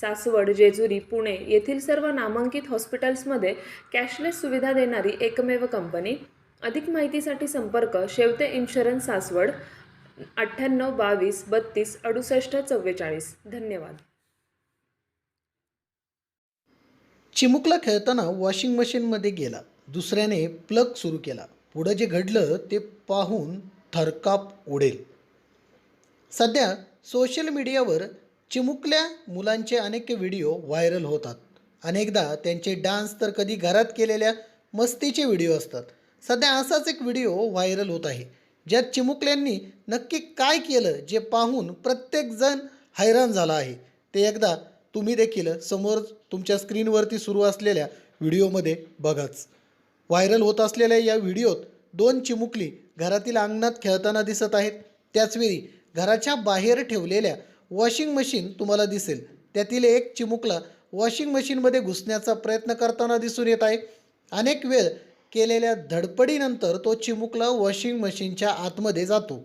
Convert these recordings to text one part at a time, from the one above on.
सासवड जेजुरी पुणे येथील सर्व नामांकित हॉस्पिटल्समध्ये कॅशलेस सुविधा देणारी एकमेव कंपनी. अधिक माहितीसाठी संपर्क शेवते इन्शुरन्स सासवड अठ्ठ्याण्णव बावीस बत्तीस अडुसष्ट चव्वेचाळीस. धन्यवाद. चिमुकला खेळताना वॉशिंग मशीनमध्ये गेला. दुसऱ्याने प्लग सुरू केला. पुढं जे घडलं ते पाहून थरकाप उडेल. सध्या सोशल मीडियावर चिमुकल्या मुलांचे अनेक व्हिडिओ व्हायरल होतात. अनेकदा त्यांचे डान्स तर कधी घरात केलेल्या मस्तीचे व्हिडिओ असतात. सध्या असाच एक व्हिडिओ व्हायरल होत आहे ज्यात चिमुकल्यांनी नक्की काय केलं जे पाहून प्रत्येकजण हैराण झाला आहे. ते एकदा तुम्ही देखील समोर तुमच्या स्क्रीनवरती सुरू असलेल्या व्हिडिओमध्ये बघाच. व्हायरल होत असलेल्या या व्हिडिओत दोन चिमुकली घरातील अंगणात खेळताना दिसत आहेत. त्याचवेळी घराच्या बाहेर ठेवलेल्या वॉशिंग मशीन तुम्हाला दिसेल. त्यातील एक चिमुकला वॉशिंग मशीनमध्ये घुसण्याचा प्रयत्न करताना दिसून येत आहे. अनेक वेळ केलेल्या धडपडीनंतर तो चिमुकला वॉशिंग मशीनच्या आतमध्ये जातो.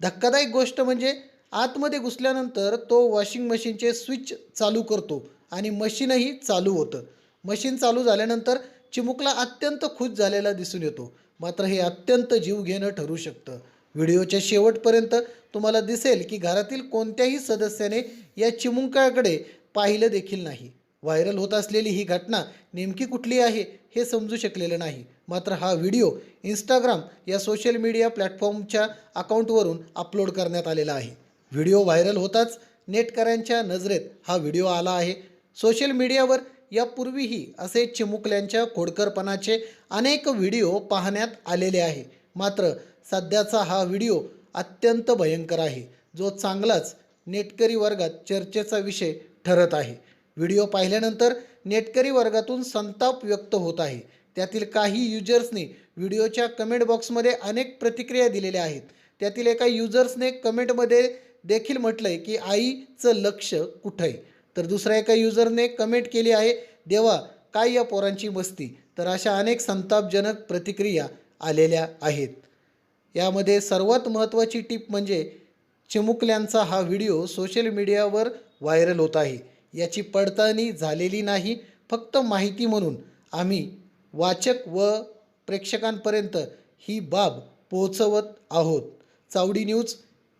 धक्कादायक गोष्ट म्हणजे आतमध्ये घुसल्यानंतर तो वॉशिंग मशीनचे स्विच चालू करतो आणि मशीनही चालू होतं. मशीन चालू झाल्यानंतर चिमुकला अत्यंत खुश झालेला दिसून येतो. मात्र हे अत्यंत जीव घेणं ठरू शकतं. व्हिडिओच्या शेवटपर्यंत तुम्हाला दिसेल की घरातील कोणत्याही सदस्याने या चिमुंकाकडे पाहिलं देखील नाही. व्हायरल होत असलेली ही घटना नेमकी कुठली आहे हे समजू शकलेलं नाही. मात्र हा व्हिडिओ इंस्टाग्राम या सोशल मीडिया प्लॅटफॉर्मच्या अकाउंटवरून अपलोड करण्यात आलेला आहे. व्हिडिओ व्हायरल होताच नेटकऱ्यांच्या नजरेत हा व्हिडिओ आला आहे. सोशल मीडियावर यापूर्वीही असे चिमुकल्यांच्या खोडकरपणाचे अनेक व्हिडिओ पाहण्यात आलेले आहे. मात्र सध्याचा हा व्हिडिओ अत्यंत भयंकर आहे. जो चांगलाच नेटकरी वर्गात चर्चेचा विषय ठरत आहे. व्हिडिओ पाहिल्यानंतर नेटकरी वर्गातून संताप व्यक्त होत आहे. त्यातील काही युजर्सनी व्हिडिओच्या कमेंट बॉक्समध्ये अनेक प्रतिक्रिया दिलेल्या आहेत. त्यातील एका युजर्सने कमेंटमध्ये देखील म्हटलं आहे की आईचं लक्ष कुठं आहे? तर दुसऱ्या एका युजरने कमेंट केली आहे देवा काय या पोरांची मस्ती? तर अशा अनेक संतापजनक प्रतिक्रिया आलेल्या आहेत. यामध्ये सर्वात महत्त्वाची टीप म्हणजे चिमुकल्यांचा हा व्हिडिओ सोशल मीडियावर व्हायरल होत आहे. याची पडताळणी झालेली नाही फक्त माहिती म्हणून. आम्ही वाचक व प्रेक्षकांपर्यंत ही बाब पोहोचवत आहोत. चावडी न्यूज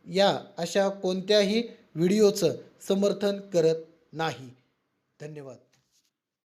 या अशा कोणत्याही व्हिडिओचं समर्थन करत नाही. धन्यवाद.